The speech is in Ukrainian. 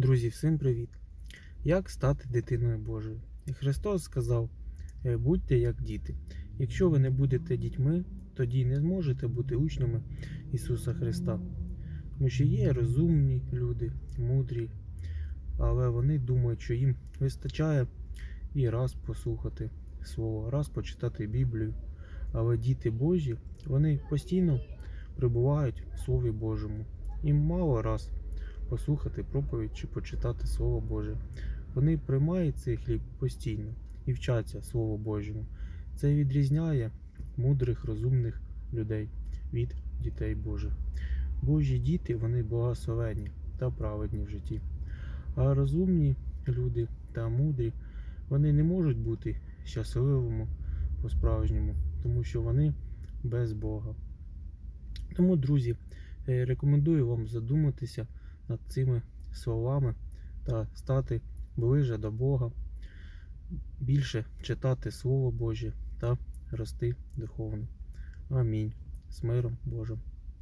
Друзі, всім привіт! Як стати дитиною Божою? І Христос сказав: «Е, будьте як діти. Якщо ви не будете дітьми, тоді не зможете бути учнями Ісуса Христа. Тому що є розумні люди, мудрі, але вони думають, що їм вистачає і раз послухати Слово, раз почитати Біблію. Але діти Божі, вони постійно перебувають в Слові Божому. Їм мало раз послухати проповідь чи почитати Слово Боже. Вони приймають цей хліб постійно і вчаться Слову Божому. Це відрізняє мудрих, розумних людей від дітей Божих. Божі діти вони благословенні та праведні в житті. А розумні люди та мудрі вони не можуть бути щасливими по-справжньому, тому що вони без Бога. Тому, друзі, е, рекомендую вам задуматися над цими словами та стати ближе до Бога, більше читати Слово Боже та рости духовно. Амінь. З миром Божим.